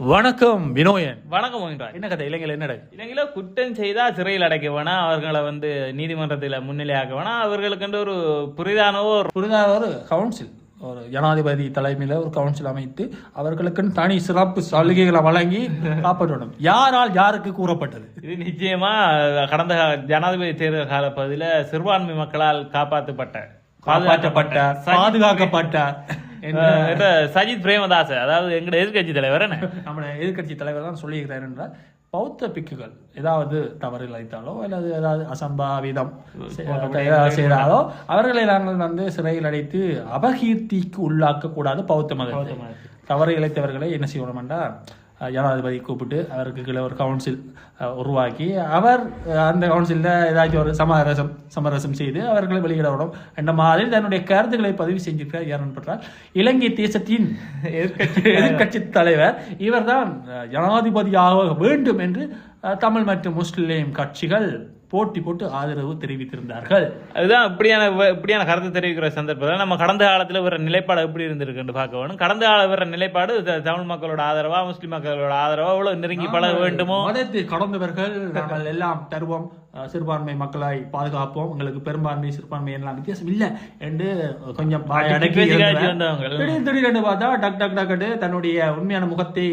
வணக்கம் வினோயன். வணக்கம் என்ன கதை? இளைஞர் என்னடா இலங்கையில குற்றம் செய்தா சிறையில் அடைக்க வேணாம் அவர்களை வந்து நீதிமன்றத்தில் முன்னிலையாக்க வேணாம் அவர்களுக்கு ஒரு புரிதான ஒரு புரிதாத ஒரு கவுன்சில் ஒரு ஜனாதிபதி தலைமையில் ஒரு கவுன்சில் அமைத்து அவர்களுக்குன்னு தனி சிறப்பு சலுகைகளை வழங்கி காப்பாற்றணும். யாரால் யாருக்கு கூறப்பட்டது? இது நிச்சயமா கடந்த ஜனாதிபதி தேர்தல் கால பகுதியில் சிறுபான்மை மக்களால் காப்பாற்றப்பட்ட பாதுகாக்கப்பட்ட அஹ், என்ற சஜித் பிரேமதாஸ் அதாவது எங்கட எதிர்க்கட்சி தலைவர் என்ன? நம்முடைய எதிர்க்கட்சி தலைவர் தான் சொல்லியிருக்கிறார் என்றால் பௌத்த பிக்குகள் ஏதாவது தவறு இழைத்தாலோ அல்லது ஏதாவது அசம்பாவிதம் செய்தாலோ அவர்களை நாங்கள் வந்து சிறையில் அடைத்து அபகீர்த்திக்கு உள்ளாக்க கூடாது பௌத்த மதத்தை. தவறு இழைத்தவர்களை என்ன செய்யணும் என்றால் அஹ், ஜனாதிபதி கூப்பிட்டு அவருக்கு கீழே ஒரு கவுன்சில் உருவாக்கி அவர் அந்த கவுன்சிலில் ஏதாச்சும் ஒரு சமரசம் சமரசம் செய்து அவர்களை வெளியிடணும் என்ற மாதிரி தன்னுடைய கருத்துக்களை பதிவு செஞ்சிருக்கிறார் யார் என்றால் இலங்கை தேசத்தின் எதிர்க்கட்சி எதிர்க்கட்சி தலைவர் இவர்தான் ஜனாதிபதியாக வேண்டும் என்று தமிழ் மற்றும் முஸ்லிம் கட்சிகள் போட்டி போட்டு ஆதரவு தெரிவித்திருந்தார்கள். அதுதான் இப்படியான இப்படியான கருத்து தெரிவிக்கிற சந்தர்ப்பத்தில் நம்ம கடந்த காலத்தில் வர நிலைப்பாடு எப்படி இருந்திருக்குன்னு பார்க்க வேணும். கடந்த கால வர நிலைப்பாடு தமிழ் மக்களோட ஆதரவா முஸ்லிம் மக்களோட ஆதரவா எவ்வளவு நெருங்கி பழக வேண்டுமோ? மதத்தை கடந்தவர்கள் நாங்கள் எல்லாம் தருவோம். சிறுபான்மை மக்களை பாதுகாப்போம். உங்களுக்கு பெரும்பான்மை சிறுபான்மை எல்லாம் வித்தியாசம் இல்லை என்று கொஞ்சம். திடீர் திடீர்னு பார்த்தா டக் டக் டக்னு தன்னுடைய உண்மையான முகத்தை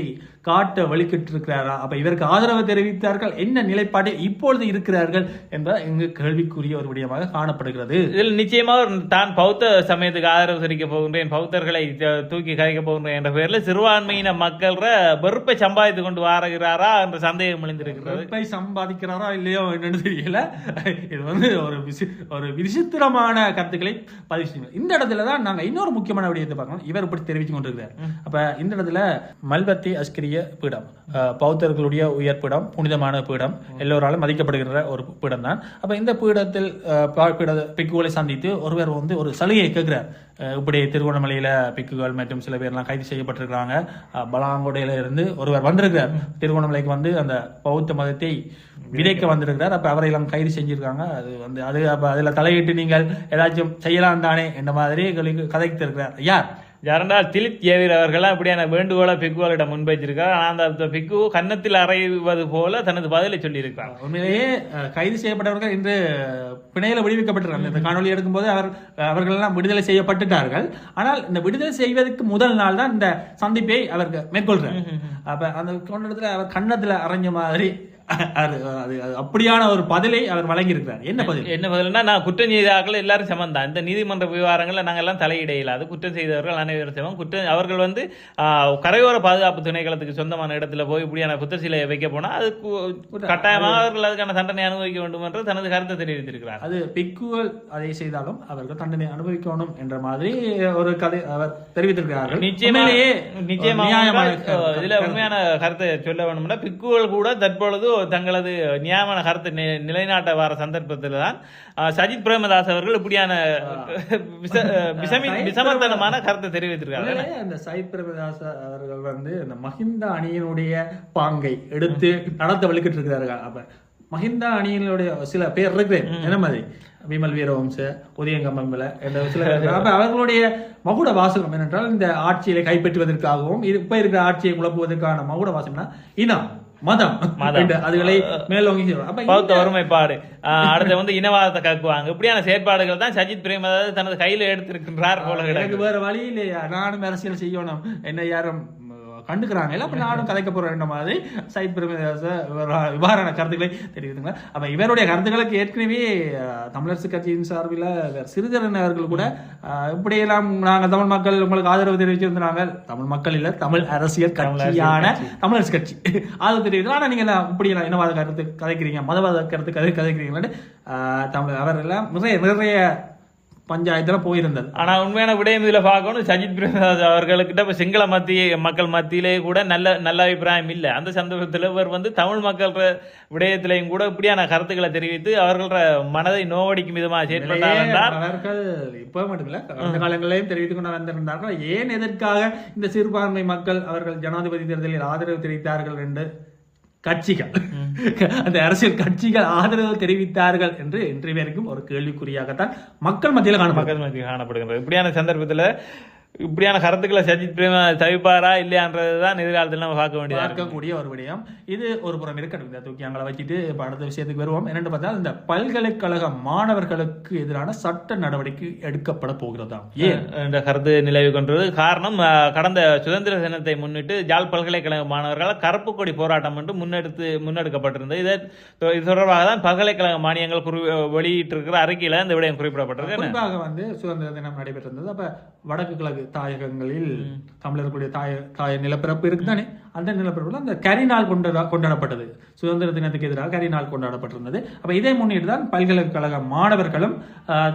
காட்ட வலிக்கிட்டு இருக்கிறாரா அப்ப இவருக்கு ஆதரவு தெரிவித்தார்கள். என்ன நிலைப்பாட்டில் இப்பொழுது இருக்கிறார்கள் என்ற இங்கு கேள்விக்குரிய ஒரு விடயமாக காணப்படுகிறது. இதில் நிச்சயமாக தான் பௌத்த சமயத்துக்கு ஆதரவு தெரிவிக்க போகின்றேன் பௌத்தர்களை தூக்கி கரைக்க போகின்றேன் என்ற பெயரில் சிறுபான்மையின மக்கள் வெறுப்பை சம்பாதித்து கொண்டு வாருகிறாரா என்ற சந்தேகம் எழுந்திருக்கிறது. வெறுப்பை சம்பாதிக்கிறாரா இல்லையோ என்னன்னு தெரியல இது வந்து ஒரு விசி ஒரு விசித்திரமான கருத்துக்களை பதிவு செய்யணும் இந்த இடத்துல தான் நாங்க இன்னொரு முக்கியமான விடயத்தை பார்க்கணும். இவர் இப்படி தெரிவித்து கொண்டிருக்கிறார். அப்ப இந்த இடத்துல மல்வத்தி அஸ்கிரிய பீடம் பௌத்தர்களுடைய உயர் பீடம் புனிதமான பீடம் எல்லோராலும் மதிக்கப்படுகிற ஒரு பீடம் தான் அப்ப இந்த பீடத்தில் பீட பிக்குகளை சந்தித்து ஒருவர் வந்து ஒரு சலுகையை கேட்கிறார். இப்படி திருவண்ணாமலையில பிக்குகள் மற்றும் சில பேர்லாம் கைது செய்யப்பட்டிருக்கிறாங்க. பலாங்கொடையில இருந்து ஒருவர் வந்திருக்கிறார். திருவண்ணாமலைக்கு வந்து அந்த பௌத்த மதத்தை விதைக்க வந்திருக்கிறார். அப்ப அவரை எல்லாம் கைது செஞ்சிருக்காங்க. அது வந்து அது அப்ப அதுல தலையிட்டு நீங்கள் ஏதாச்சும் செய்யலாம் தானே என்ற மாதிரி கதைத்து இருக்கிறார் யார்? யாரென்றால் திலித் ஏவிர் அவர்கள்லாம் இப்படியான வேண்டுகோளை பிக்குகளிடம் முன்வைச்சிருக்கார் ஆனால் அந்த பிக்கு கன்னத்தில் அறைவது போல தனது பதிலை சொல்லியிருக்கிறார். உண்மையிலேயே கைது செய்யப்பட்டவர்கள் இன்று பிணையில விடுவிக்கப்பட்டிருக்காங்க இந்த காணொலி எடுக்கும்போது அவர் அவர்கள் எல்லாம் விடுதலை செய்யப்பட்டுட்டார்கள். ஆனால் இந்த விடுதலை செய்வதற்கு முதல் நாள் தான் இந்த சந்திப்பை அவர் மேற்கொள்றார் அப்ப அந்த கொண்டத்துல அவர் கன்னத்துல அரைஞ்ச மாதிரி அப்படியான ஒரு பதிலை அவர் வழங்கியிருக்கிறார். என்ன பதில்? என்ன பதில்னா நான் குற்றம் செய்தார்கள் எல்லாரும் சமம் தான் இந்த நீதிமன்ற விவகாரங்களில் நாங்கள் எல்லாம் தலையிட இயலாது குற்றம் செய்தவர்கள் அனைவரும் சமம். குற்றம் அவர்கள் வந்து கரையோர பாதுகாப்பு திணைக்களத்துக்கு சொந்தமான இடத்துல போய் இப்படியான குற்ற சிலையை வைக்க போனா அது கட்டாயமாக அவர்கள் அதுக்கான தண்டனை அனுபவிக்க வேண்டும் என்று தனது கருத்தை தெரிவித்திருக்கிறார். அது பிக்குகள் அதை செய்தாலும் அவர்கள் தண்டனை அனுபவிக்கணும் என்ற மாதிரி ஒரு கதை அவர் தெரிவித்திருக்கிறார்கள். நிச்சயமா உண்மையிலேயே நிச்சயமா நியாயமான உங்கள், இதுல உண்மையான கருத்தை சொல்ல வேணும்னா பிக்குகள் கூட தற்பொழுது தங்களது நியாயமான கருத்தை நிலைநாட்ட வர சந்தர்ப்பத்தில் தான் சஜித் பிரேமதாஸ் அவர்கள் இப்படியான விச- விசமி விசமத்தனமான கருத்தை தெரிவித்திருக்காங்க அந்த சயித் பிரேமதாச அவர்கள் வந்து இந்த மஹிந்த அணியினுடைய பாங்கை எடுத்து நடத்த வலிக்கிட்டு இருக்கிறார்கள். அப்ப மஹிந்த அணியினுடைய சில பேர் இருக்கு என்ன மாதிரி? விமல் வீரவம்ச உதயங்கம்பல என்ற சில அப்ப அவர்களுடைய மகுட வாசகம் என்னென்றால் இந்த ஆட்சியை கைப்பற்றுவதற்காகவும் இப்ப இருக்கிற ஆட்சியை குழப்புவதற்கான மகுட வாசகம்னா இனம். மதம். மதம். அதுகளை மேலோங்கி பௌத்த ஒருமைப்பாடு. அடுத்து வந்து இனவாதத்தை கக்குவாங்க. இப்படியான செயற்பாடுகள் தான் சஜித் பிரேமதாஸ் தனது கையில எடுத்திருக்கின்றார் போல எனக்கு வேற வழி இல்லையா? நானும் அரசியல் செய்யணும். என்ன யாரும் கண்டுக்கிறாங்க. இல்ல அப்ப நானும் கதைக்க போறேன் மாதிரி சைத் பிரமதாச இவ்வாறான கருத்துக்களை தெரிவித்துங்க அப்ப இவருடைய கருத்துக்களுக்கு ஏற்கனவே தமிழரசு கட்சியின் சார்பில் சிறிதரன் அவர்கள் கூட இப்படியெல்லாம் நாங்க தமிழ் மக்கள் உங்களுக்கு ஆதரவு தெரிவிச்சிருந்தாங்க தமிழ் மக்கள் இல்ல தமிழ் அரசியல் கட்சியான தமிழரசு கட்சி. ஆதரவு தெரிவித்து ஆனா நீங்க எல்லாம் இப்படி எல்லாம் இனவாத கருத்து கதைக்கிறீங்க? மதவாத கருத்து கதை கதைக்கிறீங்கன்னு அஹ், தமிழ் அவர் எல்லாம் நிறைய நிறைய பஞ்சாயத்துல போயிருந்தது. ஆனா உண்மையான விடயம் இதுல பார்க்கணும். சஜித் பிரேமதாஸ் அவர்களுக்கிட்ட இப்ப சிங்கள மத்திய மக்கள் மத்தியிலே கூட நல்ல நல்ல அபிப்பிராயம் இல்ல. அந்த சந்தர்ப்பத்தில் இவர் வந்து தமிழ் மக்கள் விடயத்திலையும் கூட இப்படியான கருத்துக்களை தெரிவித்து அவர்கள மனதை நோவடிக்கும் விதமாக செயற்பட்டார் என்றால் அவர்கள் இப்ப மட்டுமில்ல கடந்த காலங்களிலேயும் தெரிவித்துக் கொண்டு வந்திருந்தார்கள். ஏன் எதற்காக இந்த சிறுபான்மை மக்கள் அவர்கள் ஜனாதிபதி தேர்தலில் ஆதரவு தெரிவித்தார்கள் என்று? கட்சிகள். அந்த அரசியல் கட்சிகள் ஆதரவு தெரிவித்தார்கள் என்று இன்றைய வரைக்கும் ஒரு கேள்விக்குறியாகத்தான் மக்கள் மத்தியில் காணப்படும் மக்கள் மத்தியில் காணப்படுகின்றது. இப்படியான சந்தர்ப்பத்தில் இப்படியான கருத்துக்களை சஜித் பிரேம தவிப்பாரா இல்லையான்றது தான் எதிர்காலத்தில் நம்ம பார்க்க வேண்டியதா இருக்கு. பார்க்கக்கூடிய ஒரு விடயம். இது ஒரு புறம் இருக்கட்டும். இதை தூக்கி அங்களை வச்சுட்டு இப்ப அடுத்த விஷயத்துக்கு வருவோம். என்னன்னு பார்த்தா இந்த பல்கலைக்கழக மாணவர்களுக்கு எதிரான சட்ட நடவடிக்கை எடுக்கப்பட போகிறதா? ஏன்? என்ற கருத்து நிலவி கொண்டது காரணம் கடந்த சுதந்திர தினத்தை முன்னிட்டு ஜாழ் பல்கலைக்கழக மாணவர்களால் கருப்பு கொடி போராட்டம் என்று முன்னெடுத்து முன்னெடுக்கப்பட்டிருந்தது. இதை இது தொடர்பாக தான் பல்கலைக்கழக மானியங்கள் குறி வெளியிட்டிருக்கிற அறிக்கையில இந்த விடயம் குறிப்பிடப்பட்டிருக்கு. குறிப்பாக வந்து சுதந்திர தினம் நடைபெற்றிருந்தது. அப்ப வடக்கு கிழக்கு தாயகங்களில் தமிழர்களுடைய தாய தாய நிலப்பிறப்பு இருக்குதானே? அந்த நிலப்பரப்பில் அந்த கரி நாள் கொண்டாட கொண்டாடப்பட்டது. சுதந்திர தினத்துக்கு எதிராக கரி நாள் கொண்டாடப்பட்டிருந்தது. அப்போ இதை முன்னிட்டு தான் பல்கலைக்கழக மாணவர்களும்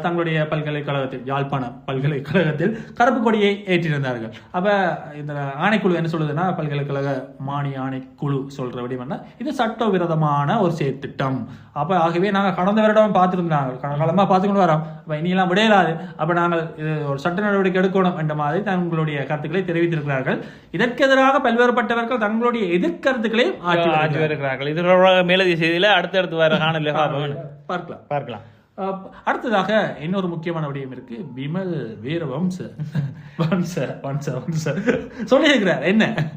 தங்களுடைய பல்கலைக்கழகத்தில் யாழ்ப்பாண பல்கலைக்கழகத்தில் கருப்பு கொடியை ஏற்றிருந்தார்கள். அப்போ இந்த ஆணைக்குழு என்ன சொல்லுதுன்னா பல்கலைக்கழக மானிய ஆணைக்குழு சொல்கிற வடிவம்னா இது சட்டவிரோதமான ஒரு செயற்திட்டம் அப்போ ஆகவே நாங்கள் கடந்த வருடம் பார்த்திருந்தாங்க. காலமாக பார்த்துக்கொண்டு வரோம். அப்போ இனியெல்லாம் விடையலாது. அப்போ நாங்கள் இது ஒரு சட்ட நடவடிக்கை எடுக்கணும் என்ற மாதிரி தங்களுடைய கருத்துக்களை தெரிவித்திருக்கிறார்கள். இதற்கு எதிராக பல்வேறுபட்டவர்கள் தங்களுடைய எதிர்கருத்துக்களை ஆற்றி வருகிறார்கள். வருகிறார்கள். இது தொடர்பாக மேலதிக செய்தியில அடுத்தடுத்து வர காணொலி பார்க்கலாம். பார்க்கலாம். அடுத்ததாக இன்னொரு முக்கியமான விடயம் இருக்கு. விமல் வீரவம்ச. வம்ச வம்ச வம்ச. சொல்லியிருக்கிறார். என்ன?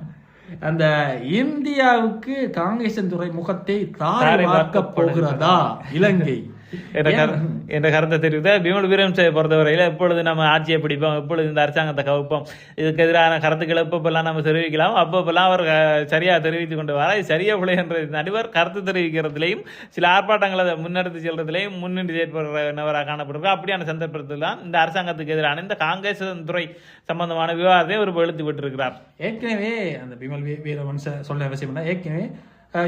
அந்த இந்தியாவுக்கு காங்கேசன் துறைமுகத்தை தாரை தாரை வார்க்க போகிறதா? இலங்கை. என்ற என்ற கருத்தை தெரிவித்த பிமல் வீரம்சை பொறுத்தவரையில் எப்பொழுது நம்ம ஆட்சியை பிடிப்போம் எப்பொழுது இந்த அரசாங்கத்தை கவிப்போம் இதுக்கு எதிரான கருத்துக்களை எப்பப்பெல்லாம் நம்ம தெரிவிக்கலாம் அப்பப்பெல்லாம் அவர் அஹ், சரியா தெரிவித்து கொண்டு வர இது சரியா பிள்ளை என்ற நடுவர் கருத்து தெரிவிக்கிறதுலையும் சில ஆர்ப்பாட்டங்களை முன்னெடுத்து செல்றதுலையும் முன்னின்று செயற்படுற நபராக காணப்படுறார் அப்படியான சந்தர்ப்பத்தில் தான் இந்த அரசாங்கத்துக்கு எதிரான இந்த காங்கிரஸ் துறை சம்பந்தமான விவாதத்தை ஒரு வெளுத்து விட்டிருக்கிறார். ஏற்கனவே அந்த பிமல் வீ- வீரவம்ச சொல்ல அவசியம் ஏற்கனவே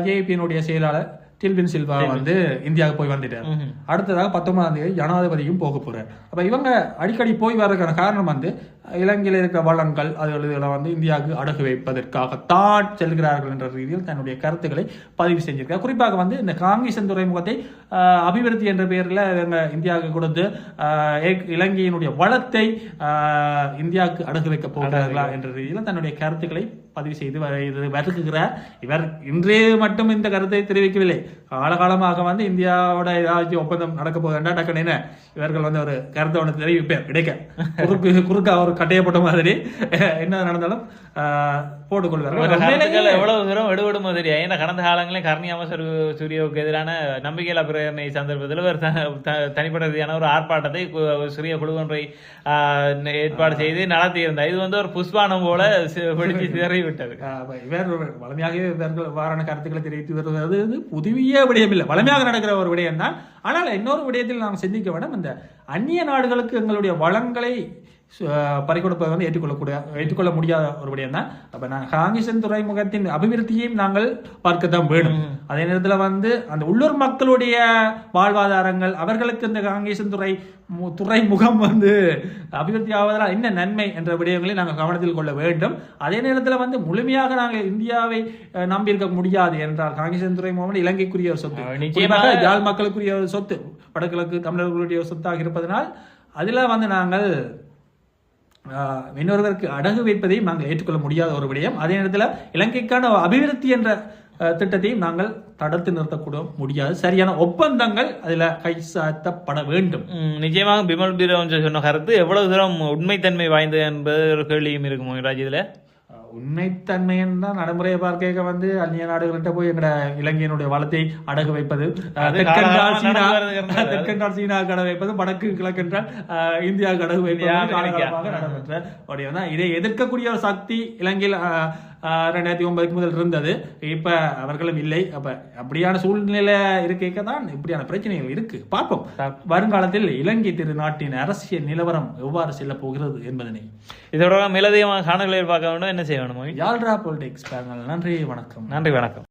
ஜேபியினுடைய செயலாளர் டில்பின் சில்வா வந்து இந்தியாவுக்கு போய் வந்துட்டார். அடுத்ததாக பத்தொன்பதாம் தேதி ஜனாதிபதியும் போக போறார். அப்ப இவங்க அடிக்கடி போய் வர்றதுக்கான காரணம் வந்து இலங்கையில் இருக்கிற வளங்கள் அதுகளை வந்து இந்தியாவுக்கு அடகு வைப்பதற்காகத்தான் செல்கிறார்கள் என்ற ரீதியில் தன்னுடைய கருத்துக்களை பதிவு செஞ்சிருக்கார். குறிப்பாக வந்து இந்த காங்கேசன் துறைமுகத்தை அபிவிருத்தி என்ற பெயரில் இவங்க இந்தியாவுக்கு கொடுத்து இலங்கையினுடைய வளத்தை இந்தியாவுக்கு அடகு வைக்க போகிறார்களா என்ற ரீதியில் தன்னுடைய கருத்துக்களை பதிவு செய்து வருகிறார் இவர் இன்றே மட்டும் இந்த கருத்தை தெரிவிக்கவில்லை. காலகாலமாக வந்து இந்தியாவோட ஏதாச்சும் ஒப்பந்தம் நடக்க போகுதுன்னா டக்குன்னு என்ன? இவர்கள் வந்து ஒரு கருத்தை ஒன்று தெரிவிப்பார் கிடைக்க குறுக்கு குறுக்கா ஒரு கட்டையப்பட்ட மாதிரி. என்ன நடந்தாலும் போட்டுக்கொள்வார்கள். எவ்வளவு தூரம் எடுபடுமோ தெரியும் ஏன்னா கடந்த காலங்களில் கர்ணி அமைச்சர் சூரியாவுக்கு எதிரான நம்பிக்கையில்லா பிரேரணை சந்தர்ப்பத்தில் ஒரு தனிப்பட்ட ரீதியான ஒரு ஆர்ப்பாட்டத்தை சிறிய குழு ஒன்றை ஏற்பாடு செய்து நடத்தியிருந்தார். இது வந்து ஒரு புஷ்பானம் போல வெடிச்சு சிதறி விட்டது. இவர் வளமையாகவே இவர்கள் வாரான கருத்துக்களை தெரிவித்து வருவது. அது புதிய விடயம் இல்லை வளமையாக நடக்கிற ஒரு விடயம் தான் ஆனால் இன்னொரு விடயத்தில் நாம் சிந்திக்க வேண்டும். இந்த அந்நிய நாடுகளுக்கு எங்களுடைய வளங்களை பறிகொடுப்பதை வந்து ஏற்றுக்கொள்ளக்கூடிய ஏற்றுக்கொள்ள முடியாத ஒரு விடயம் தான் அப்ப நான் காங்கேசன் துறைமுகத்தின் அபிவிருத்தியையும் நாங்கள் பார்க்கத்தான் வேணும். அதே நேரத்தில் வந்து அந்த உள்ளூர் மக்களுடைய வாழ்வாதாரங்கள் அவர்களுக்கு இந்த காங்கேசன் துறை துறைமுகம் வந்து அபிவிருத்தி ஆவதால் என்ன நன்மை என்ற விடயங்களை நாங்கள் கவனத்தில் கொள்ள வேண்டும். அதே நேரத்தில் வந்து முழுமையாக நாங்கள் இந்தியாவை நம்பியிருக்க முடியாது என்றால் காங்கேசன் துறைமுகம் இலங்கைக்குரிய ஒரு சொத்து. நிச்சயமாக. யாழ் மக்களுக்குரிய ஒரு சொத்து வடகிழக்கு தமிழர்களுடைய சொத்தாக இருப்பதனால் அதில் வந்து நாங்கள் இன்னொருவருக்கு அடகு வைப்பதையும் நாங்கள் ஏற்றுக்கொள்ள முடியாத ஒரு விடயம். அதே நேரத்தில் இலங்கைக்கான அபிவிருத்தி என்ற திட்டத்தையும் நாங்கள் தடுத்து நிறுத்தக்கூட முடியாது. சரியான ஒப்பந்தங்கள் அதில் கைசாத்தப்பட வேண்டும். ம், நிச்சயமாக பிமல் பீரோ சொன்ன கருத்து எவ்வளவு தூரம் உண்மைத்தன்மை வாய்ந்தது என்பது ஒரு கேள்வியும் இருக்கும் இதில்? ஆஹ், உண்மைத்தன்மைன்னு தான் நடைமுறையை பார்க்க வந்து அந்நிய நாடுகள்கிட்ட போய் எங்கட இலங்கையினுடைய வளத்தை அடகு வைப்பது தெற்கென்றால் சீனா. தெற்கென்றால் சீனா கடை வைப்பது வடக்கு கிழக்கென்றால் இந்தியாவுக்கு அடகு வைப்பது நடைபெற்ற தான். இதை எதிர்க்கக்கூடிய ஒரு சக்தி இலங்கையில் ரெண்டாயிரத்தி ஒன்பதுக்கு முதல் இருந்தது. இப்ப அவர்களும் இல்லை. அப்ப அப்படியான சூழ்நிலை இருக்க தான் இப்படியான பிரச்சனைகள் இருக்கு. பார்ப்போம். வருங்காலத்தில் இலங்கை திருநாட்டின் அரசியல் நிலவரம் எவ்வாறு செல்ல போகிறது என்பதனை. இதோட மேலதிகமாக காணொலியில் பார்க்க வேண்டும் என்ன செய்ய வேணும்? யாழ்ரா பொலிட்டிக்ஸ் நன்றி வணக்கம். நன்றி வணக்கம்.